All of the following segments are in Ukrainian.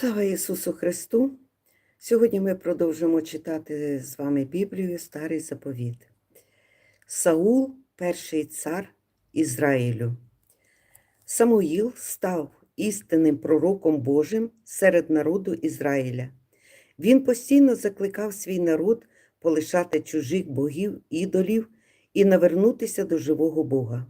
Слава Ісусу Христу! Сьогодні ми продовжимо читати з вами Біблію Старий Заповіт. Саул, перший цар Ізраїлю. Самуїл став істинним пророком Божим серед народу Ізраїля. Він постійно закликав свій народ полишати чужих богів, ідолів і навернутися до живого Бога.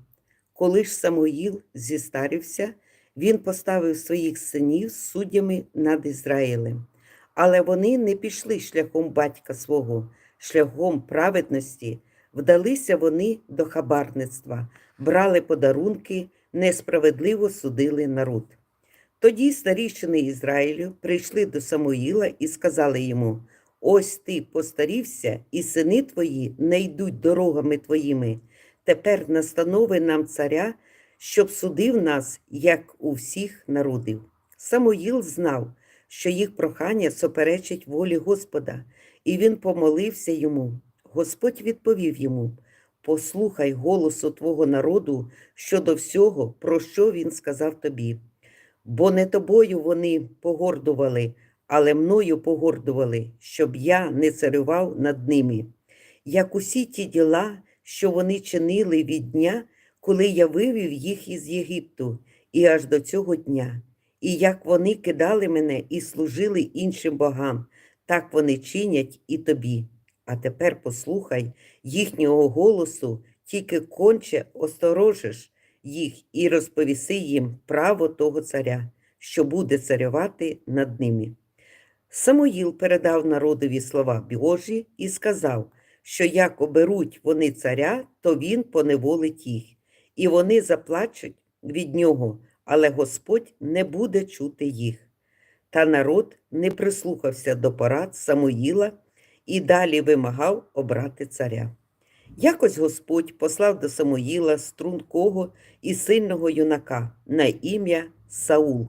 Коли ж Самуїл зістарився, він поставив своїх синів суддями над Ізраїлем. Але вони не пішли шляхом батька свого, шляхом праведності, вдалися вони до хабарництва, брали подарунки, несправедливо судили народ. Тоді старішини Ізраїлю прийшли до Самуїла і сказали йому: Ось ти постарівся, і сини твої не йдуть дорогами твоїми. Тепер настанови нам царя, щоб судив нас, як у всіх народів. Самуїл знав, що їх прохання суперечить волі Господа, і він помолився йому. Господь відповів йому: Послухай голосу твого народу щодо всього, про що він сказав тобі. Бо не тобою вони погордували, але мною погордували, щоб я не царював над ними. Як усі ті діла, що вони чинили від дня, коли я вивів їх із Єгипту, і аж до цього дня, і як вони кидали мене і служили іншим богам, так вони чинять і тобі. А тепер послухай їхнього голосу, тільки конче осторожиш їх і розповіси їм право того царя, що буде царювати над ними. Самуїл передав народові слова Божі і сказав, що як оберуть вони царя, то він поневолить їх, і вони заплачуть від нього, але Господь не буде чути їх. Та народ не прислухався до порад Самуїла і далі вимагав обрати царя. Якось Господь послав до Самуїла стрункого і сильного юнака на ім'я Саул.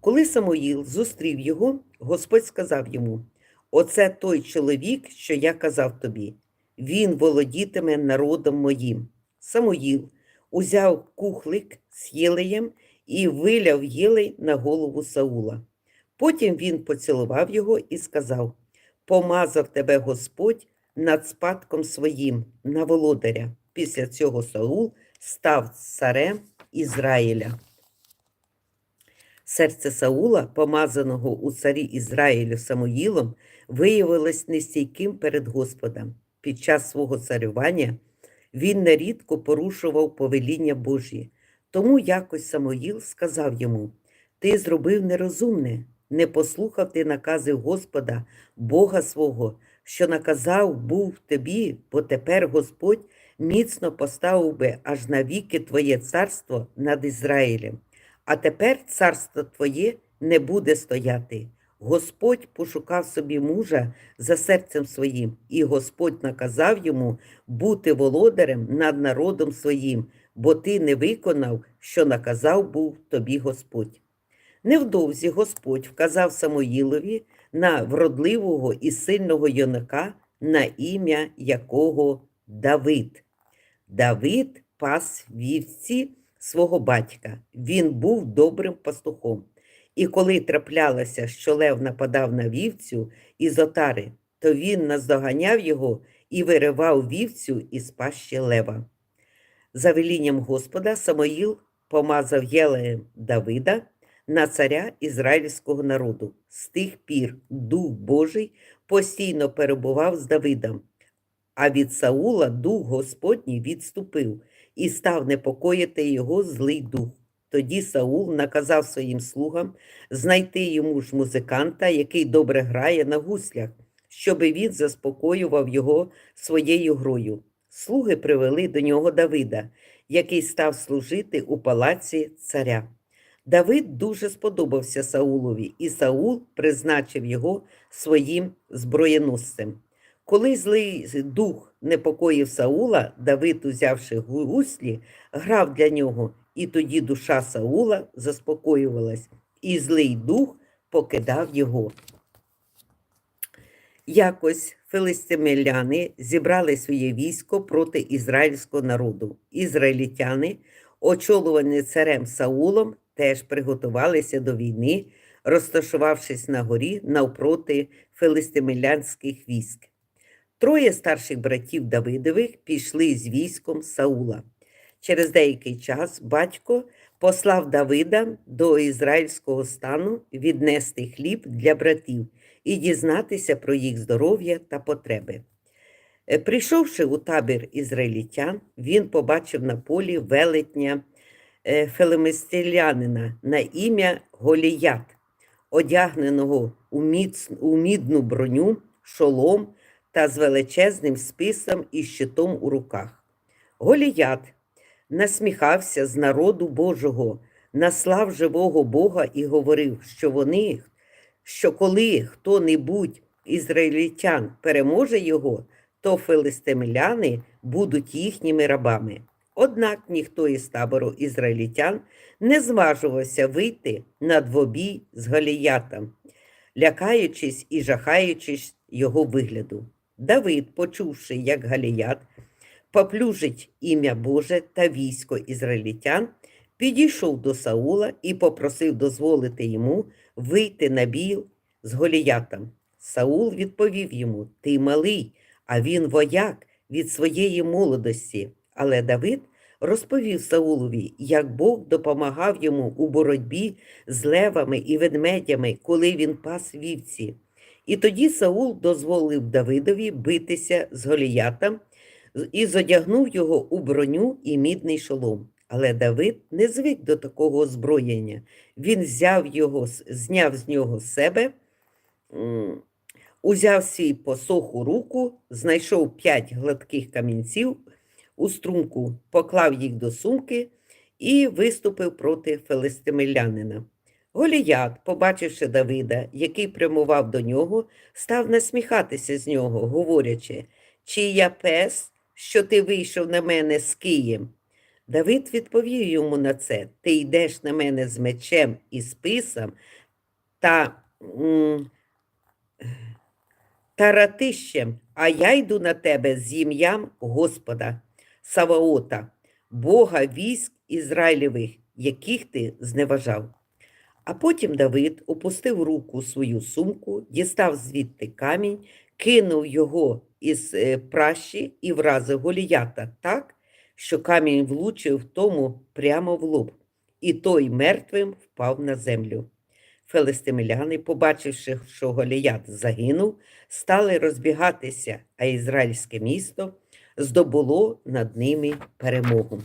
Коли Самуїл зустрів його, Господь сказав йому: Оце той чоловік, що я казав тобі, він володітиме народом моїм. Самуїл узяв кухлик з єлеєм і виляв єлей на голову Саула. Потім він поцілував його і сказав: Помазав тебе Господь над спадком своїм на володаря. Після цього Саул став царем Ізраїля. Серце Саула, помазаного у царі Ізраїлю Самуїлом, виявилось нестійким перед Господом. Під час свого царювання він нерідко порушував повеління Божі. Тому якось Самуїл сказав йому: Ти зробив нерозумне, не послухав ти накази Господа, Бога свого, що наказав був тобі, бо тепер Господь міцно поставив би аж навіки Твоє царство над Ізраїлем. А тепер царство Твоє не буде стояти. Господь пошукав собі мужа за серцем своїм, і Господь наказав йому бути володарем над народом своїм, бо ти не виконав, що наказав був тобі Господь. Невдовзі Господь вказав Самоїлові на вродливого і сильного юнака, на ім'я якого Давид. Давид пас вівці свого батька. Він був добрим пастухом. І коли траплялося, що Лев нападав на вівцю із отари, то він наздоганяв його і виривав вівцю із пащі лева. За велінням Господа Самоїл помазав Єлеєм Давида на царя ізраїльського народу. З тих пір Дух Божий постійно перебував з Давидом, а від Саула Дух Господній відступив і став непокоїти його злий дух. Тоді Саул наказав своїм слугам знайти йому ж музиканта, який добре грає на гуслях, щоби він заспокоював його своєю грою. Слуги привели до нього Давида, який став служити у палаці царя. Давид дуже сподобався Саулові, і Саул призначив його своїм зброєносцем. Коли злий дух непокоїв Саула, Давид, узявши гуслі, грав для нього, і тоді душа Саула заспокоювалась, і злий дух покидав його. Якось филистимеляни зібрали своє військо проти ізраїльського народу. Ізраїльтяни, очолувані царем Саулом, теж приготувалися до війни, розташувавшись на горі навпроти филистимилянських військ. Троє старших братів Давидових пішли з військом Саула. Через деякий час батько послав Давида до ізраїльського стану віднести хліб для братів і дізнатися про їх здоров'я та потреби. Е, Прийшовши у табір ізраїльтян, він побачив на полі велетня е, фелеместилянина на ім'я Голіят, одягненого у, міц, у мідну броню, шолом та з величезним списом і щитом у руках. Голіят насміхався з народу Божого, наслав живого Бога і говорив, що вони, що коли хто-небудь ізраїльтян переможе його, то филистимляни будуть їхніми рабами. Однак ніхто із табору ізраїльтян не зважувався вийти на двобій з Галіятом, лякаючись і жахаючись його вигляду. Давид, почувши, як Галіят поплюжить ім'я Боже та військо ізраїльтян, підійшов до Саула і попросив дозволити йому вийти на бій з Голіятом. Саул відповів йому: Ти малий, а він вояк від своєї молодості. Але Давид розповів Саулові, як Бог допомагав йому у боротьбі з левами і ведмедями, коли він пас вівці. І тоді Саул дозволив Давидові битися з Голіятом і зодягнув його у броню і мідний шолом. Але Давид не звик до такого озброєння. Він взяв його, зняв з нього себе, узяв свій посох у руку, знайшов п'ять гладких камінців у струмку, поклав їх до сумки і виступив проти филистимилянина. Голіят, побачивши Давида, який прямував до нього, став насміхатися з нього, говорячи, чи я пес, що ти вийшов на мене з Києм? Давид відповів йому на це: Ти йдеш на мене з мечем і списом та, та ратищем, а я йду на тебе з ім'ям Господа, Саваота, Бога військ Ізраїлевих, яких ти зневажав. А потім Давид опустив руку свою сумку, дістав звідти камінь, кинув його із е, пращі і вразив Голіята так, що камінь влучив тому прямо в лоб, і той мертвим впав на землю. Фелестимляни, побачивши, що Голіят загинув, стали розбігатися, а ізраїльське місто здобуло над ними перемогу.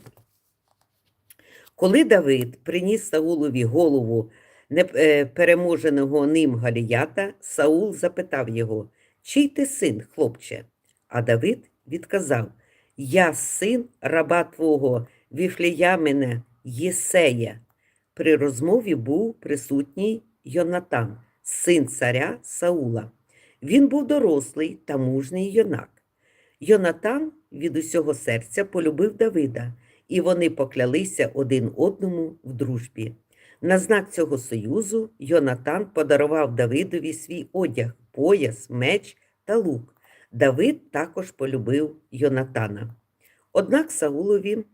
Коли Давид приніс Саулові голову непереможеного ним Галіята, Саул запитав його, чий ти син, хлопче? А Давид відказав: Я син раба твого Віфліямина Єсея. При розмові був присутній Йонатан, син царя Саула. Він був дорослий та мужний юнак. Йонатан від усього серця полюбив Давида, і вони поклялися один одному в дружбі. На знак цього союзу Йонатан подарував Давидові свій одяг, пояс, меч та лук. Давид також полюбив Йонатана. Однак Саулові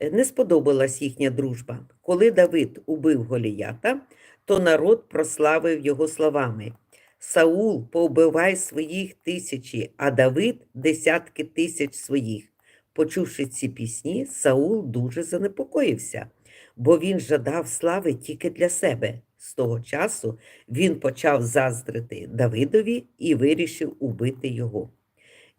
е, не сподобалась їхня дружба. Коли Давид убив Голіята, то народ прославив його словами. Саул повбивай своїх тисячі, а Давид десятки тисяч своїх. Почувши ці пісні, Саул дуже занепокоївся, бо він жадав слави тільки для себе. З того часу він почав заздрити Давидові і вирішив убити його.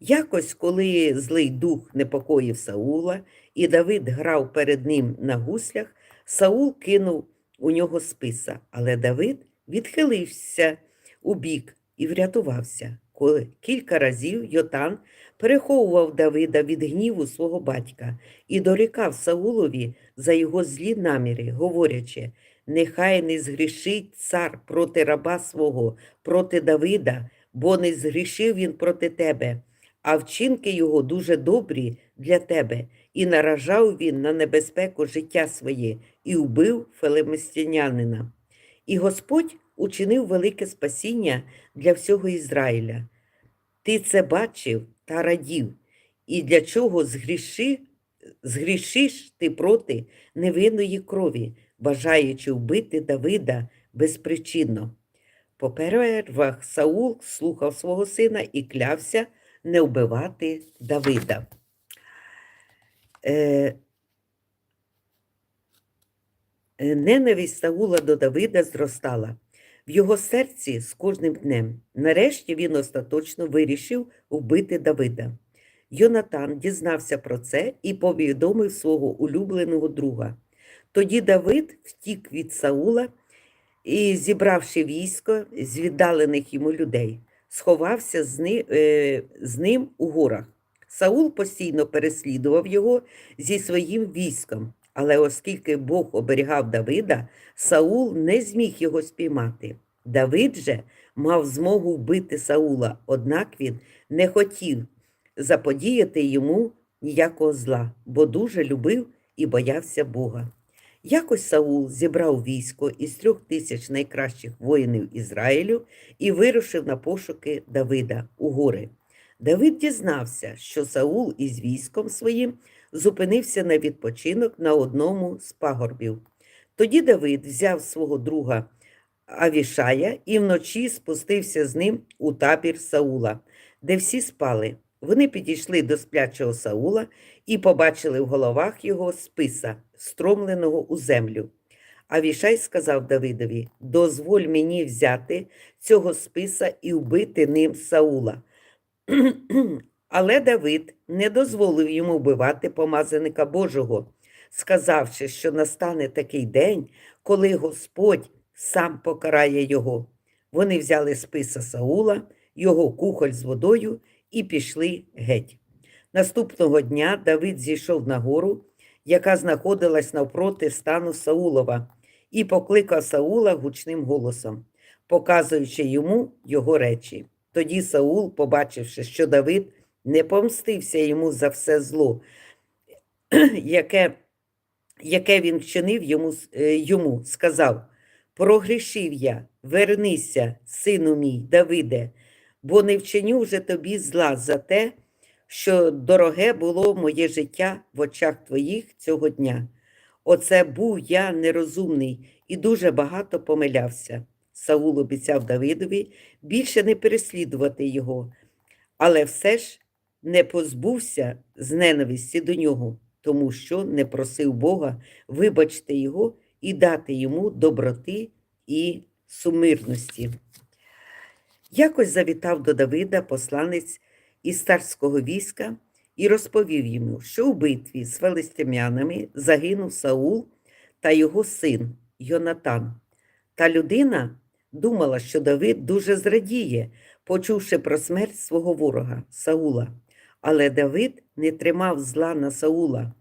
Якось, коли злий дух непокоїв Саула, і Давид грав перед ним на гуслях, Саул кинув у нього списа, але Давид відхилився у бік і врятувався. Коли кілька разів Йотан переховував Давида від гніву свого батька і дорікав Саулові за його злі наміри, говорячи, нехай не згрішить цар проти раба свого, проти Давида, бо не згрішив він проти тебе, а вчинки його дуже добрі для тебе, і наражав він на небезпеку життя своє і вбив фелеместянянина. І Господь учинив велике спасіння для всього Ізраїля. Ти це бачив та радів, і для чого згріши, згрішиш ти проти невинної крові, бажаючи вбити Давида безпричинно. По перервах Саул слухав свого сина і клявся не вбивати Давида. Е, Е, Ненависть Саула до Давида зростала в його серці з кожним днем. Нарешті він остаточно вирішив вбити Давида. Йонатан дізнався про це і повідомив свого улюбленого друга. Тоді Давид втік від Саула і, зібравши військо з віддалених йому людей, сховався з, ни, е, з ним у горах. Саул постійно переслідував його зі своїм військом, але оскільки Бог оберігав Давида, Саул не зміг його спіймати. Давид же мав змогу вбити Саула, однак він не хотів заподіяти йому ніякого зла, бо дуже любив і боявся Бога. Якось Саул зібрав військо із трьох тисяч найкращих воїнів Ізраїлю і вирушив на пошуки Давида у гори. Давид дізнався, що Саул із військом своїм зупинився на відпочинок на одному з пагорбів. Тоді Давид взяв свого друга Авішая і вночі спустився з ним у табір Саула, де всі спали. Вони підійшли до сплячого Саула і побачили в головах його списа, встромленого у землю. Авішай сказав Давидові: Дозволь мені взяти цього списа і вбити ним Саула. Але Давид не дозволив йому вбивати помазаника Божого, сказавши, що настане такий день, коли Господь сам покарає його. Вони взяли списа Саула, його кухоль з водою і пішли геть. Наступного дня Давид зійшов на гору, яка знаходилась навпроти стану Саулова, і покликав Саула гучним голосом, показуючи йому його речі. Тоді Саул, побачивши, що Давид не помстився йому за все зло, яке, яке він вчинив йому, е, йому, сказав: Прогрішив я, вернися, сину мій, Давиде, бо не вчиню вже тобі зла за те, що дороге було моє життя в очах твоїх цього дня. Оце був я нерозумний і дуже багато помилявся. Саул обіцяв Давидові більше не переслідувати його, але все ж не позбувся з ненависті до нього, тому що не просив Бога вибачити його і дати йому доброти і сумирності. Якось завітав до Давида посланець із царського війська і розповів йому, що у битві з филистимлянами загинув Саул та його син Йонатан. Та людина думала, що Давид дуже зрадіє, почувши про смерть свого ворога Саула. Але Давид не тримав зла на Саула.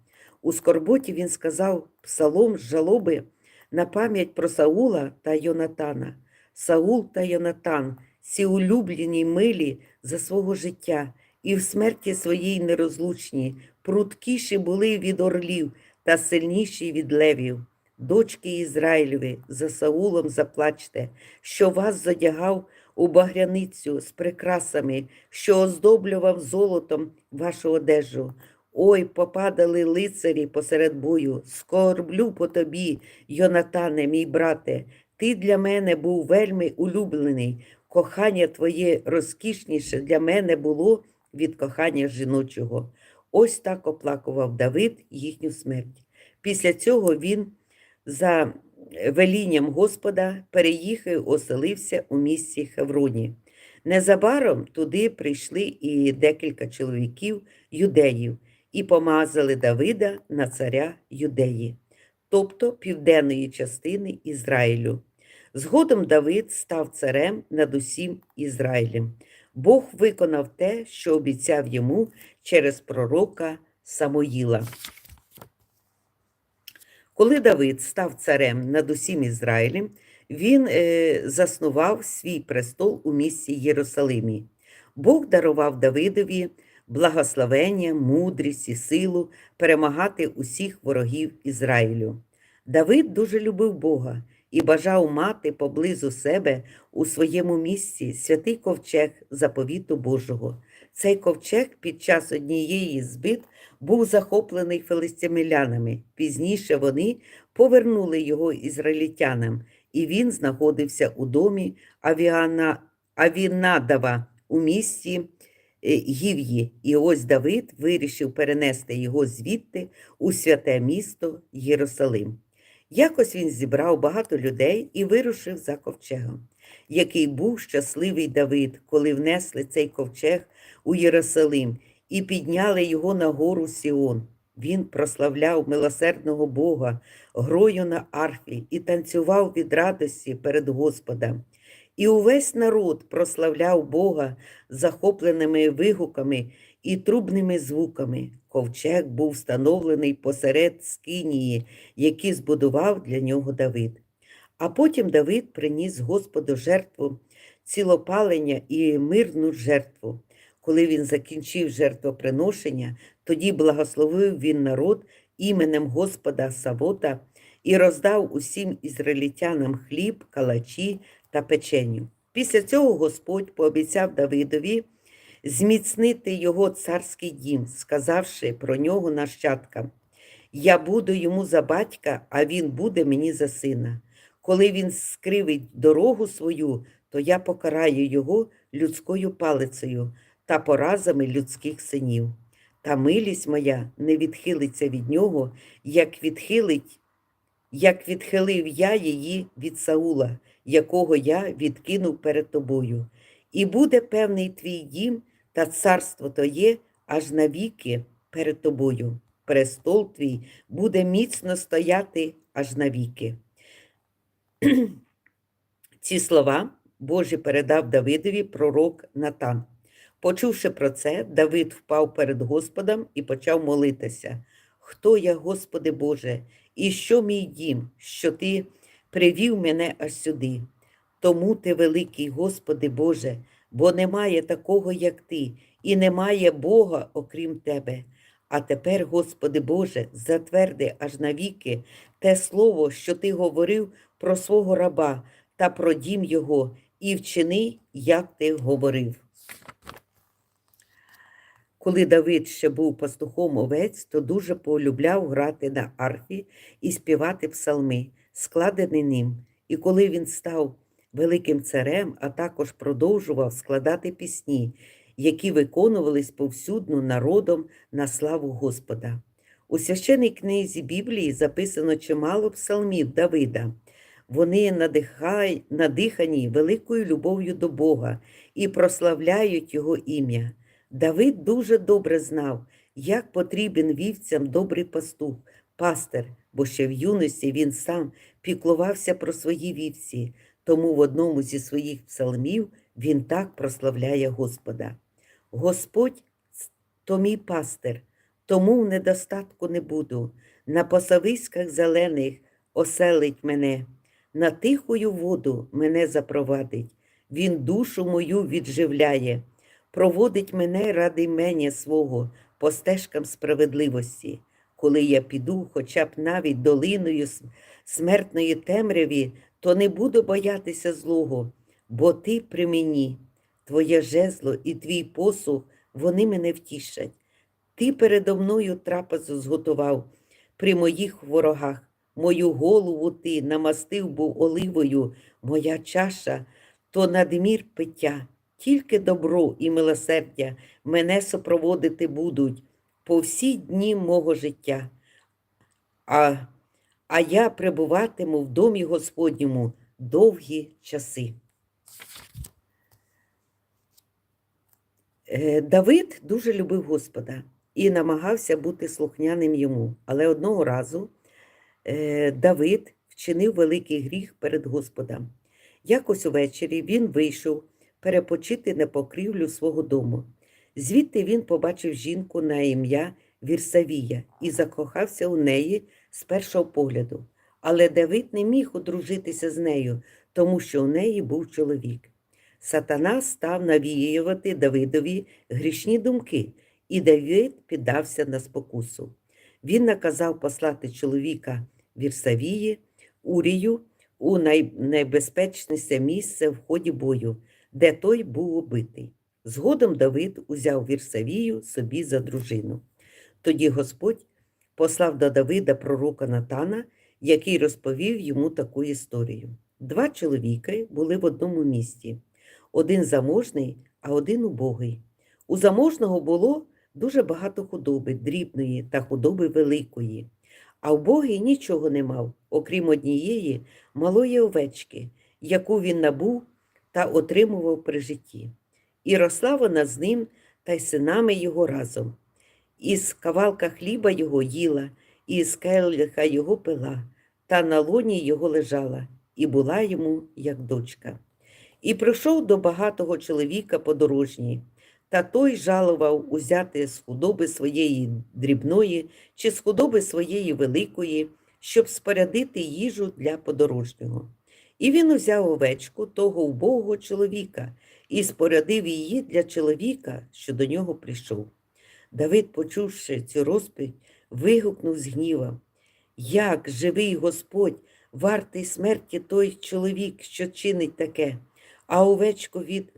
У скорботі він сказав псалом з жалоби на пам'ять про Саула та Йонатана. Саул та Йонатан, ці улюблені милі за свого життя, і в смерті своїй нерозлучні, прудкіші були від орлів та сильніші від левів. Дочки Ізраїлеві, за Саулом заплачте, що вас задягав у багряницю з прикрасами, що оздоблював золотом вашу одежу. Ой, попадали лицарі посеред бою, скорблю по тобі, Йонатане, мій брате, ти для мене був вельми улюблений, кохання твоє розкішніше для мене було від кохання жіночого. Ось так оплакував Давид їхню смерть. Після цього він за велінням Господа переїхав, оселився у місті Хевроні. Незабаром туди прийшли і декілька чоловіків юдеїв і помазали Давида на царя юдеї, тобто південної частини Ізраїлю. Згодом Давид став царем над усім Ізраїлем. Бог виконав те, що обіцяв йому через пророка Самоїла. Коли Давид став царем над усім Ізраїлем, він е, заснував свій престол у місті Єрусалимі. Бог дарував Давидові благословення, мудрість і силу перемагати усіх ворогів Ізраїлю. Давид дуже любив Бога і бажав мати поблизу себе у своєму місці святий ковчег заповіту Божого. Цей ковчег під час однієї з битв був захоплений филистимлянами. Пізніше вони повернули його ізраїльтянам, і він знаходився у домі Авіана, Авінадава у місті е, Гів'ї. І ось Давид вирішив перенести його звідти у святе місто Єрусалим. Якось він зібрав багато людей і вирушив за ковчегом, який був щасливий Давид, коли внесли цей ковчег у Єрусалим і підняли його на гору Сіон. Він прославляв милосердного Бога, грою на арфі і танцював від радості перед Господом. І увесь народ прославляв Бога захопленими вигуками і трубними звуками. Ковчег був встановлений посеред скинії, які збудував для нього Давид. А потім Давид приніс Господу жертву цілопалення і мирну жертву. Коли він закінчив жертвоприношення, тоді благословив він народ іменем Господа Савота і роздав усім ізраїльтянам хліб, калачі та печеню. Після цього Господь пообіцяв Давидові зміцнити його царський дім, сказавши про нього нащадкам: Я буду йому за батька, а він буде мені за сина. Коли він скривить дорогу свою, то я покараю його людською палицею та поразами людських синів. Та милість моя не відхилиться від нього, як відхилить, як відхилив я її від Саула, якого я відкинув перед тобою. І буде певний твій дім та царство твоє аж навіки перед тобою. Престол твій буде міцно стояти аж навіки. Ці слова Божі передав Давидові пророк Натан. Почувши про це, Давид впав перед Господом і почав молитися. Хто я, Господи Боже, і що мій дім, що Ти привів мене аж сюди? Тому ти великий, Господи Боже, бо немає такого, як Ти, і немає Бога, окрім Тебе. А тепер, Господи Боже, затверди аж навіки те слово, що Ти говорив про свого раба та про дім його, і вчини, як ти говорив. Коли Давид ще був пастухом овець, то дуже полюбляв грати на арфі і співати псалми, складені ним. І коли він став великим царем, а також продовжував складати пісні, які виконувались повсюдно народом на славу Господа. У священній книзі Біблії записано чимало псалмів Давида. Вони надихай, надихані великою любов'ю до Бога і прославляють Його ім'я. Давид дуже добре знав, як потрібен вівцям добрий пастух, пастир, бо ще в юності він сам піклувався про свої вівці, тому в одному зі своїх псалмів він так прославляє Господа. Господь то мій пастир, тому в недостатку не буду. На посависьках зелених оселить мене, на тихою воду мене запровадить. Він душу мою відживляє, проводить мене ради мене свого по стежкам справедливості. Коли я піду, хоча б навіть долиною смертної темряві, то не буду боятися злого, бо ти при мені, твоє жезло і твій посух, вони мене втішать. Ти передо мною трапезу зготував при моїх ворогах. Мою голову ти намастив був оливою, моя чаша, то надмір пиття. Тільки добро і милосердя мене супроводити будуть по всі дні мого життя. А, а я пребуватиму в домі Господньому довгі часи. Е, Давид дуже любив Господа і намагався бути слухняним йому. Але одного разу е, Давид вчинив великий гріх перед Господом. Якось увечері він вийшов перепочити на покрівлю свого дому. Звідти він побачив жінку на ім'я Вірсавія і закохався у неї з першого погляду. Але Давид не міг одружитися з нею, тому що у неї був чоловік. Сатана став навіювати Давидові грішні думки, і Давид піддався на спокусу. Він наказав послати чоловіка Вірсавії, Урію, у най- найбезпечніше місце в ході бою, де той був убитий. Згодом Давид узяв Вірсавію собі за дружину. Тоді Господь послав до Давида пророка Натана, який розповів йому таку історію. Два чоловіки були в одному місті. Один заможний, а один убогий. У заможного було дуже багато худоби, дрібної та худоби великої, а убогий нічого не мав, окрім однієї малої овечки, яку він набув та отримував при житті. І росла вона з ним та й синами його разом. Із кавалка хліба його їла, і із келиха його пила, та на лоні його лежала, і була йому як дочка. І прийшов до багатого чоловіка подорожній, та той жалував узяти з худоби своєї дрібної чи з худоби своєї великої, щоб спорядити їжу для подорожнього. І він узяв овечку того убогого чоловіка і спорядив її для чоловіка, що до нього прийшов. Давид, почувши цю розповідь, вигукнув з гнівом. Як живий Господь, вартий смерті той чоловік, що чинить таке, а овечку від,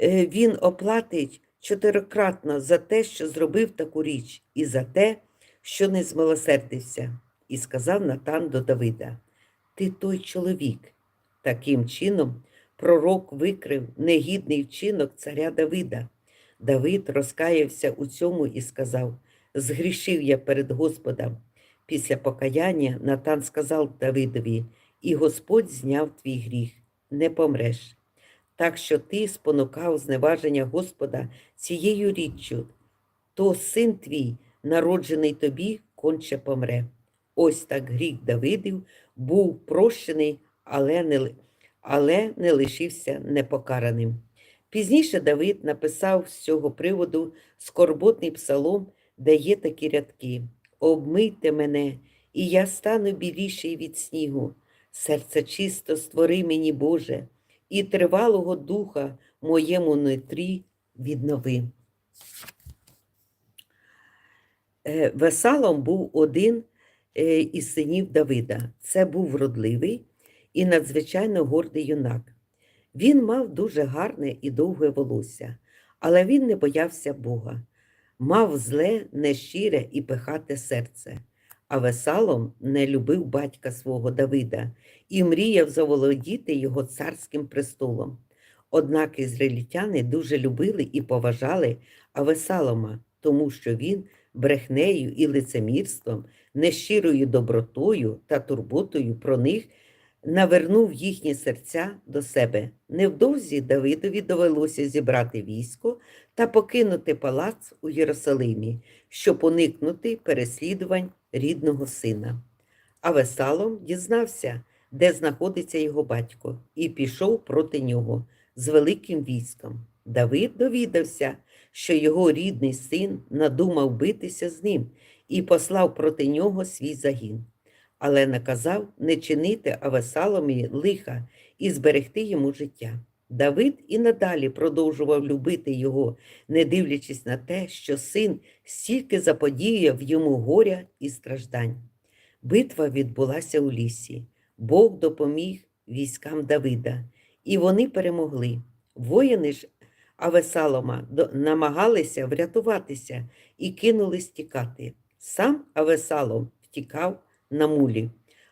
е, він оплатить чотирикратно за те, що зробив таку річ, і за те, що не змилосердився. І сказав Натан до Давида: Ти той чоловік. Таким чином, пророк викрив негідний вчинок царя Давида. Давид розкаявся у цьому і сказав: Згрішив я перед Господом. Після покаяння Натан сказав Давидові, і Господь зняв твій гріх, не помреш. Так що ти спонукав зневаження Господа цією річчю, то син твій, народжений тобі, конче помре. Ось так гріх Давидів був прощений, але не, але не лишився непокараним. Пізніше Давид написав з цього приводу скорботний псалом, де є такі рядки: Обмийте мене, і я стану біліший від снігу. Серце чисто створи мені, Боже, і тривалого духа моєму нутрі віднови. Е, Весалом був один е, із синів Давида. Це був вродливий і надзвичайно гордий юнак. Він мав дуже гарне і довге волосся, але він не боявся Бога, мав зле, нещире і пихате серце. А Весалом не любив батька свого Давида і мріяв заволодіти його царським престолом. Однак ізраїльтяни дуже любили і поважали Авесалома, тому що він брехнею і лицемірством, нещирою добротою та турботою про них навернув їхні серця до себе. Невдовзі Давидові довелося зібрати військо та покинути палац у Єрусалимі, щоб уникнути переслідувань рідного сина. А Весалом дізнався, де знаходиться його батько, і пішов проти нього з великим військом. Давид довідався, що його рідний син надумав битися з ним і послав проти нього свій загін але наказав не чинити Авесаломі лиха і зберегти йому життя. Давид і надалі продовжував любити його, не дивлячись на те, що син стільки заподіяв йому горя і страждань. Битва відбулася у лісі. Бог допоміг військам Давида, і вони перемогли. Воїни ж Авесалома намагалися врятуватися і кинулись тікати. Сам Авесалом втікав на мулі.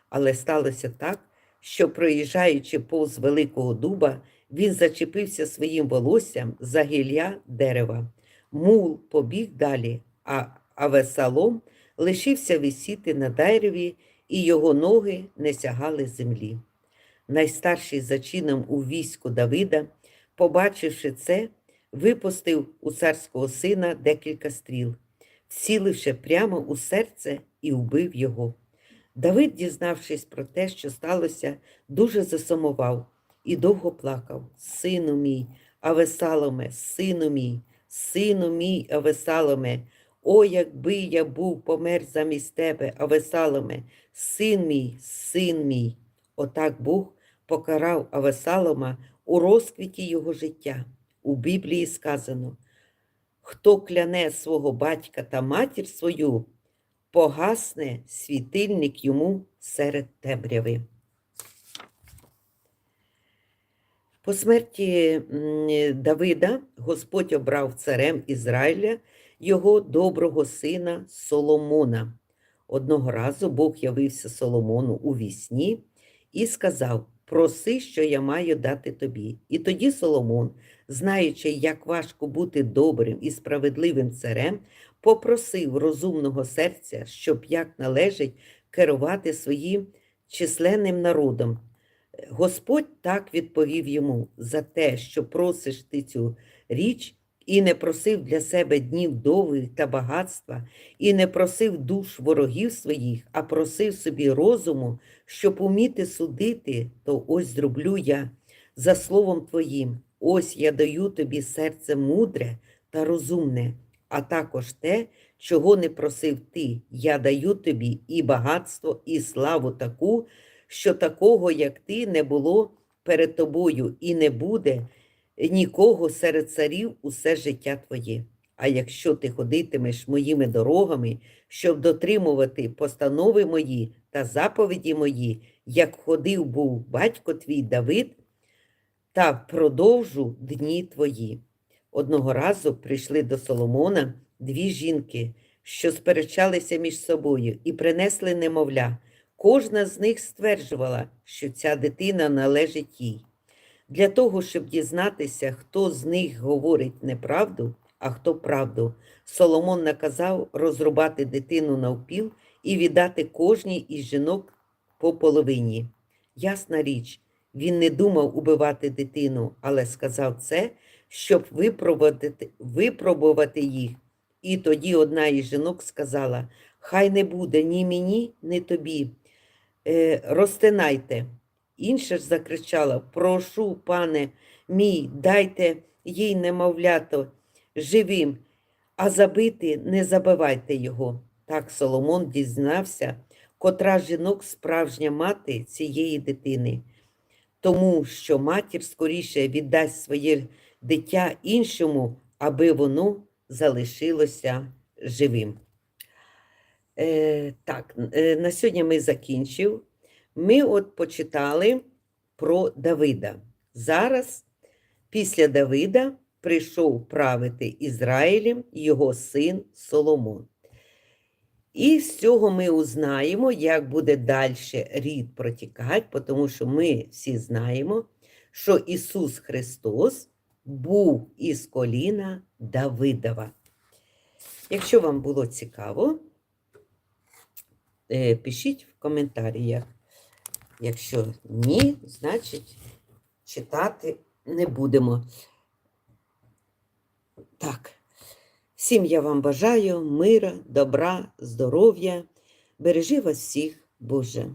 Але сталося так, що, проїжджаючи повз великого дуба, він зачепився своїм волоссям за гілля дерева. Мул побіг далі, а Авесалом лишився висіти на дереві, і його ноги не сягали землі. Найстарший за чином у війську Давида, побачивши це, випустив у царського сина декілька стріл, вціливши прямо у серце і вбив його. Давид, дізнавшись про те, що сталося, дуже засумував і довго плакав. Сину мій, Авесаломе, сину мій, сину мій, Авесаломе, о, якби я був помер замість тебе, Авесаломе, син мій, син мій. Отак Бог покарав Авесалома у розквіті його життя. У Біблії сказано: хто кляне свого батька та матір свою, погасне світильник йому серед темряви. По смерті Давида Господь обрав царем Ізраїля його доброго сина Соломона. Одного разу Бог явився Соломону у вісні і сказав: проси, що я маю дати тобі. І тоді Соломон, знаючи, як важко бути добрим і справедливим царем, попросив розумного серця, щоб як належить керувати своїм численним народом. Господь так відповів йому за те, що просиш ти цю річ, і не просив для себе днів довгих та багатства, і не просив душ ворогів своїх, а просив собі розуму, щоб уміти судити, то ось зроблю я за словом твоїм. Ось я даю тобі серце мудре та розумне, а також те, чого не просив ти. Я даю тобі і багатство, і славу таку, що такого, як ти, не було перед тобою, і не буде нікого серед царів усе життя твоє. А якщо ти ходитимеш моїми дорогами, щоб дотримувати постанови мої та заповіді мої, як ходив був батько твій Давид, та продовжу дні твої. Одного разу прийшли до Соломона дві жінки, що сперечалися між собою, і принесли немовля. Кожна з них стверджувала, що ця дитина належить їй. Для того, щоб дізнатися, хто з них говорить неправду, а хто правду, Соломон наказав розрубати дитину навпіл і віддати кожній із жінок по половині. Ясна річ, він не думав убивати дитину, але сказав це, щоб випробувати, випробувати їх. І тоді одна із жінок сказала: Хай не буде ні мені, ні тобі. Е, розтинайте. Інша ж закричала: Прошу, пане мій, дайте їй немовлято живим, а забити не забивайте його. Так Соломон дізнався, котра жінок справжня мати цієї дитини, тому що матір скоріше віддасть своє дитя іншому, аби воно залишилося живим. Е, так, е, на сьогодні ми закінчив. Ми от почитали про Давида. Зараз, після Давида, прийшов правити Ізраїлем його син Соломон. І з цього ми узнаємо, як буде далі рід протікати, тому що ми всі знаємо, що Ісус Христос був із коліна Давидова. Якщо вам було цікаво, е, пишіть в коментарях. Якщо ні, значить читати не будемо. Так, всім я вам бажаю мира, добра, здоров'я. Бережи вас всіх, Боже.